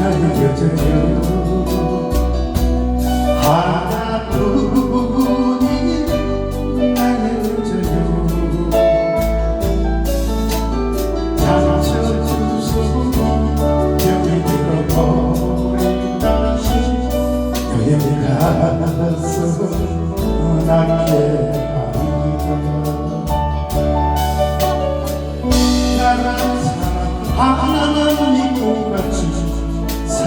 여자여 하나뿐인 나의 여자여 다쳐준 손이 여기 들어버린다 여기 가서 나게 하리라 사랑 하나만 믿고 같이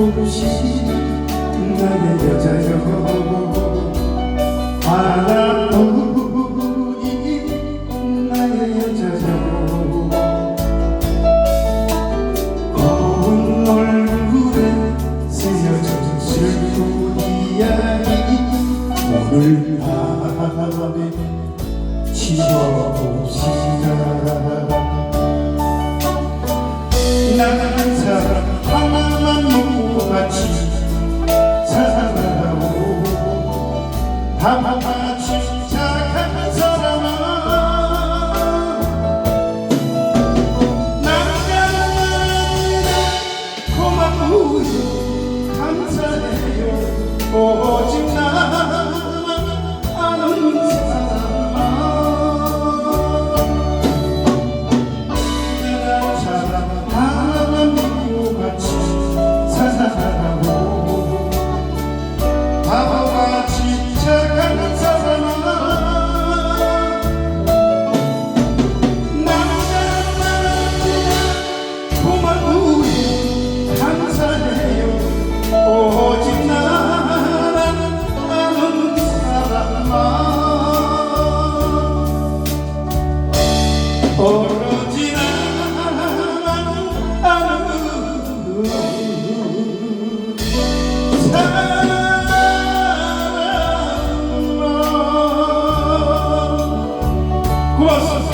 보고싶 나의 여자여. 바라보니 나의 여자여. 검은 얼굴에 스며든 슬픈 이야기. 오늘 밤에 지워봅시다 나는 항상 How much Plus. Plus.